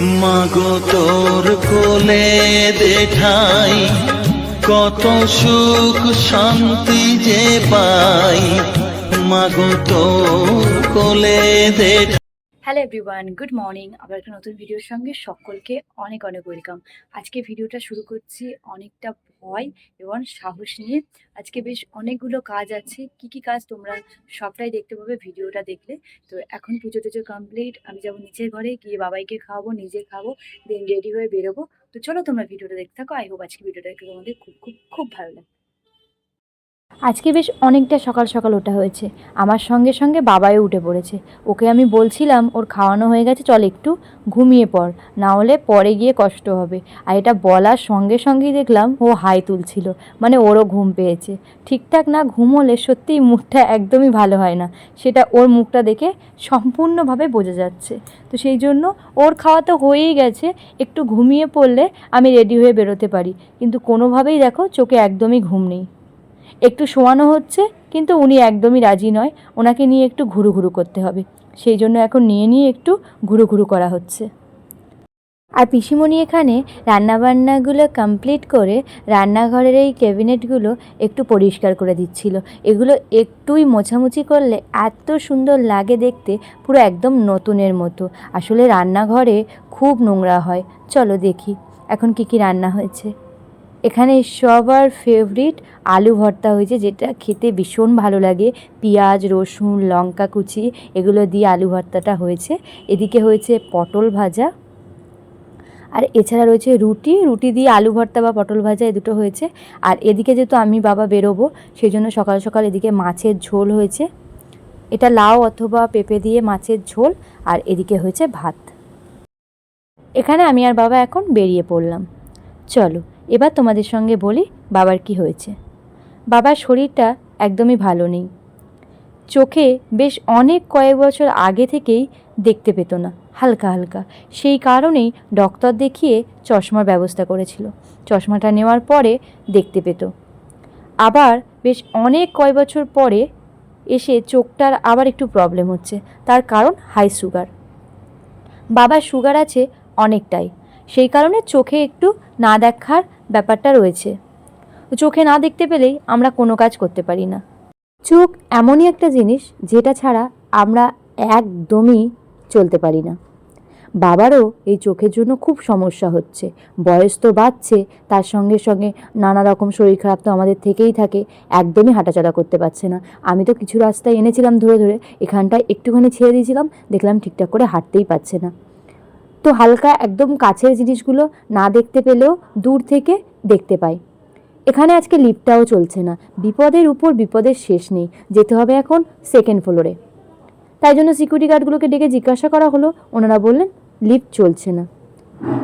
মাগো তোর কোলে দেঠাই কত সুখ শান্তি যে পাই। মাগো তোর কোলে দেঠাই হ্যালো এভরিওয়ান গুড মর্নিং আবার একটা নতুন ভিডিওর সঙ্গে সকলকে অনেক অনেক ওয়েলকাম আজকে ভিডিওটা শুরু করছি অনেকটা ভয় এবং সাহস নিয়ে আজকে বেশ অনেকগুলো কাজ আছে। কি কি কাজ তোমরা সবটাই দেখতে পাবে ভিডিওটা দেখলে। তো এখন পুজো টুজো কমপ্লিট আমি যাব নিজের ঘরে গিয়ে বাবাইকে খাওয়াবো, নিজে খাব দেন রেডি হয়ে বেরোবো। তো চলো তোমরা ভিডিওটা দেখতে থাকো। আই হোপ আজকে ভিডিওটা দেখতে তোমাদের খুব খুব খুব ভালো লাগে আজকে বেশ অনেকটা সকাল সকাল ওঠা হয়েছে। আমার সঙ্গে সঙ্গে বাবাও উঠে পড়েছে। ওকে আমি বলছিলাম, ওর খাওয়ানো হয়ে গেছে, চল একটু ঘুমিয়ে পড়। না হলে পরে গিয়ে কষ্ট হবে। আর এটা বলার সঙ্গে সঙ্গেই দেখলাম ও হাই তুলছিল মানে ওরও ঘুম পেয়েছে। ঠিকঠাক না ঘুম হলে সত্যিই মুখটা একদমই ভালো হয় না। সেটা ওর মুখটা দেখে সম্পূর্ণভাবে বোঝা যাচ্ছে। তো সেই জন্য ওর খাওয়া তো হয়েই গেছে, একটু ঘুমিয়ে পড়লে আমি রেডি হয়ে বেরোতে পারি। কিন্তু কোনোভাবেই দেখো চোখে একদমই ঘুম নেই। একটু শোয়ানো হচ্ছে, কিন্তু উনি একদমই রাজি নয়। ওনাকে নিয়ে একটু ঘুরু ঘুরু করতে হবে। সেই জন্য এখন নিয়ে নিয়ে একটু ঘুরু ঘুরু করা হচ্ছে। আর পিসিমণি এখানে রান্নাবান্নাগুলো কমপ্লিট করে রান্নাঘরের এই ক্যাবিনেটগুলো একটু পরিষ্কার করে দিচ্ছিল। এগুলো একটুই মোছামুছি করলে এত সুন্দর লাগে দেখতে, পুরো একদম নতুনের মতো। আসলে রান্নাঘরে খুব নোংরা হয়। চলো দেখি, এখন কি কি রান্না হয়েছে। এখানে সবার ফেভারিট আলু ভর্তা হয়েছে, যেটা খেতে ভীষণ ভালো লাগে। পেঁয়াজ, রসুন, লঙ্কা কুচি, এগুলো দিয়ে আলু ভর্তাটা হয়েছে। এদিকে হয়েছে পটল ভাজা। আর এছাড়া রয়েছে রুটি। রুটি দিয়ে আলু ভর্তা বা পটল ভাজা এ দুটো হয়েছে। আর এদিকে যেহেতু আমি বাবা বেরোবো সেই জন্য সকাল সকাল এদিকে মাছের ঝোল হয়েছে। এটা লাউ অথবা পেঁপে দিয়ে মাছের ঝোল। আর এদিকে হয়েছে ভাত। এখানে আমি আর বাবা এখন বেরিয়ে পড়লাম। চলো এবার তোমাদের সঙ্গে বলি বাবার কি হয়েছে। বাবার শরীরটা একদমই ভালো নেই। চোখে বেশ অনেক কয়েক বছর আগে থেকেই দেখতে পেত না, হালকা হালকা। সেই কারণেই ডক্টর দেখিয়ে চশমার ব্যবস্থা করেছিল। চশমাটা নেওয়ার পরে দেখতে পেত। আবার বেশ অনেক কয় বছর পরে এসে চোখটার আবার একটু প্রবলেম হচ্ছে, তার কারণ হাই সুগার বাবার সুগার আছে অনেকটাই। সেই কারণে চোখে একটু না দেখার ব্যাপারটা রয়েছে। চোখে না দেখতে পেলেই আমরা কোনো কাজ করতে পারি না। চোখ এমনই একটা জিনিস যেটা ছাড়া আমরা একদমই চলতে পারি না। বাবারও এই চোখের জন্য খুব সমস্যা হচ্ছে। বয়স তো বাড়ছে, তার সঙ্গে সঙ্গে নানা রকম শরীর খারাপ তো আমাদের থেকেই থাকে, একদমই হাঁটাচলা করতে পারছে না। আমি তো কিছু রাস্তায় এনেছিলাম ধরে ধরে, এখানটায় একটুখানি ছেড়ে দিয়েছিলাম, দেখলাম ঠিকঠাক করে হাঁটতেই পারছে না। তো হালকা একদম কাছের জিনিসগুলো না দেখতে পেলেও দূর থেকে দেখতে পাই। এখানে আজকে লিফটটাও চলছে না। বিপদের উপর বিপদের শেষ নেই। যেতে হবে এখন সেকেন্ড ফ্লোরে তাই জন্য সিকিউরিটি গার্ডগুলোকে ডেকে জিজ্ঞাসা করা হলো। ওনারা বললেন, লিফট চলছে না।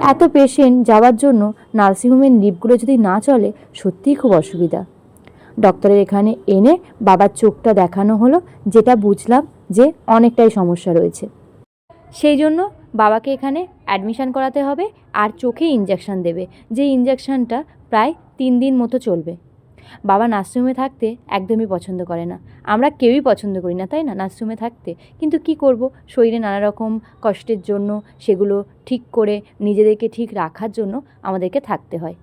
এত পেশেন্ট যাওয়ার জন্য নার্সিংহোমের লিফটগুলো যদি না চলে, সত্যিই খুব অসুবিধা। ডক্টরের এখানে এনে বাবার চোখটা দেখানো হলো, যেটা বুঝলাম যে অনেকটাই সমস্যা রয়েছে। সেই জন্য বাবাকে এখানে অ্যাডমিশন করাতে হবে আর চোখে ইঞ্জেকশন দেবে। যে ইঞ্জেকশনটা প্রায় তিন দিন মতো চলবে। বাবা নার্সিংহোমে থাকতে একদমই পছন্দ করে না। আমরা কেউই পছন্দ করি না, তাই না? নার্সিংহোমে থাকতে। কিন্তু কি করব? শরীরে নানা রকম কষ্টের জন্য সেগুলো ঠিক করে নিজেদেরকে ঠিক রাখার জন্য আমাদেরকে থাকতে হয়।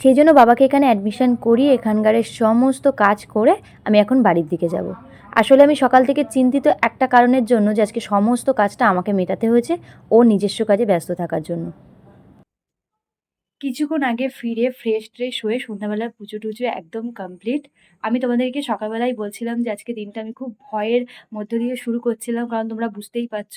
সেই জন্য বাবাকে এখানে অ্যাডমিশন করিয়ে এখানকারের সমস্ত কাজ করে আমি এখন বাড়ির দিকে যাব। আসলে আমি সকাল থেকে চিন্তিত একটা কারণের জন্য যে আজকে সমস্ত কাজটা আমাকে মেটাতে হয়েছে ও নিজস্ব কাজে ব্যস্ত থাকার জন্য। কিছুক্ষণ আগে ফিরে ফ্রেশ ট্রেশ হয়ে সন্ধ্যাবেলা পুজো টুজো একদম কমপ্লিট আমি তোমাদেরকে সকালবেলায় বলছিলাম যে আজকে দিনটা আমি খুব ভয়ের মধ্য দিয়ে শুরু করছিলাম, কারণ তোমরা বুঝতেই পারছ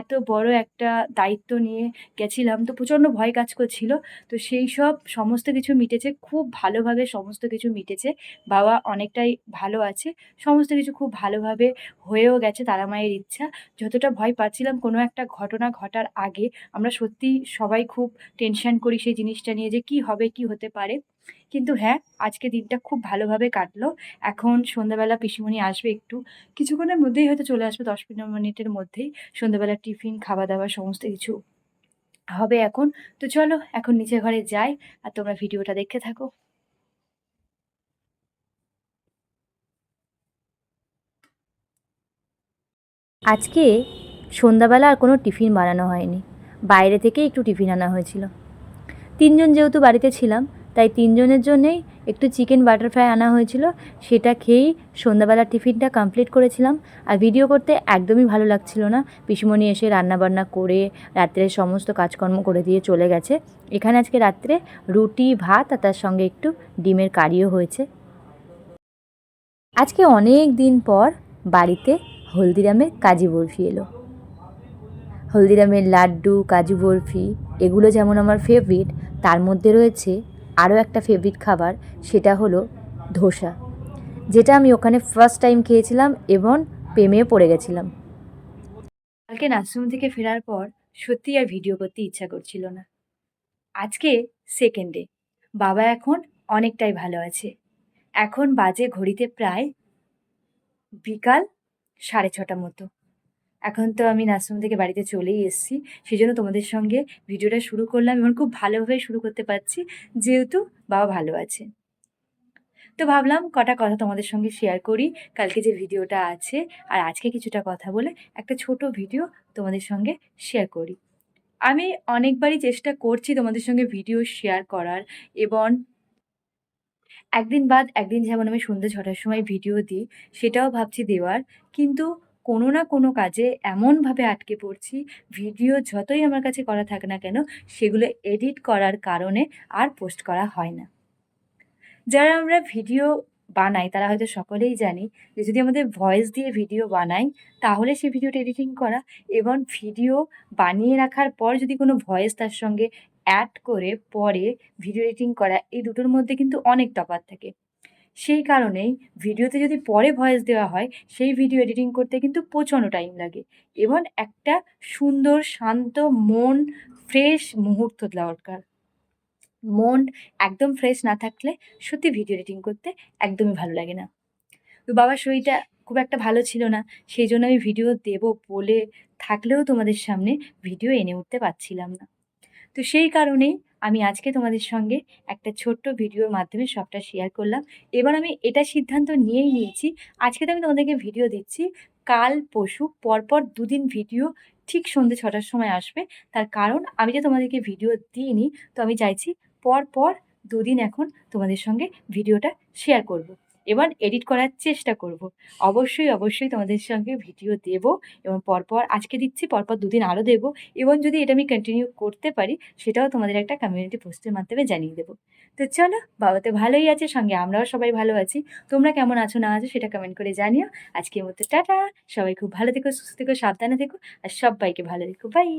এত বড় একটা দায়িত্ব নিয়ে গেছিলাম। তো প্রচণ্ড ভয় কাজ করছিল। তো সেই সব সমস্ত কিছু মিটেছে, খুব ভালোভাবে সমস্ত কিছু মিটেছে। বাবা অনেকটাই ভালো আছে, সমস্ত কিছু খুব ভালোভাবে হয়েও গেছে তারা মায়ের ইচ্ছা। যতটা ভয় পাচ্ছিলাম কোনো একটা ঘটনা ঘটার আগে আমরা সত্যি সবাই খুব টেনশন করি সেই জিনিসটা নিয়ে যে কি হবে, কি হতে পারে। কিন্তু হ্যাঁ আজকে দিনটা খুব ভালোভাবে কাটলো। এখন সন্ধ্যাবেলা পিসিমণি আসবে একটু। কিছুক্ষণের মধ্যেই হয়তো চলে আসবে, দশ পনেরো মিনিটের মধ্যেই। সন্ধ্যাবেলা টিফিন খাওয়া দাওয়া সমস্ত কিছু হবে এখন। তো চলো, এখন নিচে ঘরে যাই আর তোমরা ভিডিওটা দেখতে থাকো। আজকে সন্ধ্যাবেলা আর কোনো টিফিন বানানো হয়নি। বাইরে থেকে একটু টিফিন আনা হয়েছিল। তিনজন যেহেতু বাড়িতে ছিলাম, তাই তিনজনের জন্যেই একটু চিকেন বাটার ফ্রাই আনা হয়েছিল। সেটা খেয়েই সন্ধ্যাবেলার টিফিনটা কমপ্লিট করেছিলাম। আর ভিডিও করতে একদমই ভালো লাগছিল না। পিসুমণি এসে রান্নাবান্না করে রাত্রে সমস্ত কাজকর্ম করে দিয়ে চলে গেছে। এখানে আজকে রাত্রে রুটি, ভাত আর তার সঙ্গে একটু ডিমের কারিও হয়েছে। আজকে অনেক দিন পর বাড়িতে হলদিরামের কাজু বরফি এলো। হলদিরামের লাড্ডু, কাজু বরফি, এগুলো যেমন আমার ফেভারিট তার মধ্যে রয়েছে আরও একটা ফেভারিট খাবার, সেটা হলো ধোসা, যেটা আমি ওখানে ফার্স্ট টাইম খেয়েছিলাম এবং প্রেমে পড়ে গেছিলাম। কালকে নার্সিং থেকে ফেরার পর সত্যি আর ভিডিও করতে ইচ্ছা করছিল না। আজকে সেকেন্ড ডে বাবা এখন অনেকটাই ভালো আছে। এখন বাজে ঘড়িতে প্রায় বিকাল সাড়ে ছটা মতো। এখন তো আমি নার্সিং থেকে বাড়িতে চলেই এসেছি। সেই জন্য তোমাদের সঙ্গে ভিডিওটা শুরু করলাম এবং খুব ভালোভাবে শুরু করতে পারছি, যেহেতু বাবা ভালো আছে। তো ভাবলাম কটা কথা তোমাদের সঙ্গে শেয়ার করি, কালকে যে ভিডিওটা আছে আর আজকে কিছুটা কথা বলে একটা ছোট ভিডিও তোমাদের সঙ্গে শেয়ার করি। আমি অনেকবারই চেষ্টা করছি তোমাদের সঙ্গে ভিডিও শেয়ার করার এবং একদিন বাদ একদিন যেমন আমি সন্ধ্যে ছটার সময় ভিডিও দিই, সেটাও ভাবছি দেওয়ার। কিন্তু কোনো না কোনো কাজে এমনভাবে আটকে পড়ছি, ভিডিও যতই আমার কাছে করা থাকে না কেন, সেগুলো এডিট করার কারণে আর পোস্ট করা হয় না। যারা আমরা ভিডিও বানাই, তারা হয়তো সকলেই জানি যে যদি আমাদের ভয়েস দিয়ে ভিডিও বানাই, তাহলে সেই ভিডিওটা এডিটিং করা এবং ভিডিও বানিয়ে রাখার পর যদি কোনো ভয়েস তার সঙ্গে অ্যাড করে, পরে ভিডিও এডিটিং করা, এই দুটোর মধ্যে কিন্তু অনেক তফাৎ থাকে। সেই কারণেই ভিডিওতে যদি পরে ভয়েস দেওয়া হয়, সেই ভিডিও এডিটিং করতে কিন্তু প্রচণ্ড টাইম লাগে। এবং একটা সুন্দর, শান্ত মন ফ্রেশ মুহূর্ত দরকার। মন একদম ফ্রেশ না থাকলে সত্যি ভিডিও এডিটিং করতে একদমই ভালো লাগে না। তো বাবার শরীরটা খুব একটা ভালো ছিল না, সেই জন্য আমি ভিডিও দেব বলে থাকলেও তোমাদের সামনে ভিডিও এনে উঠতে পারছিলাম না। তো সেই কারণেই আমি আজকে তোমাদের সঙ্গে একটা ছোট্ট ভিডিওর মাধ্যমে সবটা শেয়ার করলাম এবার আমি এটা সিদ্ধান্ত নিয়েই নিয়েছি, আজকে তো আমি তোমাদেরকে ভিডিও দিচ্ছি, কাল পশু পরপর দুদিন ভিডিও ঠিক সন্ধ্যে ছটার সময় আসবে তার কারণ আমি যে তোমাদেরকে ভিডিও দিইনি, তো আমি চাইছি পর পর দুদিন এখন তোমাদের সঙ্গে ভিডিওটা শেয়ার করব। এবার এডিট করার চেষ্টা করব। অবশ্যই অবশ্যই তোমাদের সঙ্গে ভিডিও দেব এবং পরপর আজকে দিচ্ছি, পরপর দুদিন আরও দেবো এবং যদি এটা আমি কন্টিনিউ করতে পারি, সেটাও তোমাদের একটা কমিউনিটি পোস্টের মাধ্যমে জানিয়ে দেবো। তো চলো, বাবা তো ভালোই আছে, সঙ্গে আমরাও সবাই ভালো আছি। তোমরা কেমন আছো, না আছো সেটা কমেন্ট করে জানিও। আজকের মতো টাটা, সবাই খুব ভালো থেকো, সুস্থ থেকো, সাবধানে থেকো, আর সবাইকে ভালো থেকো বাই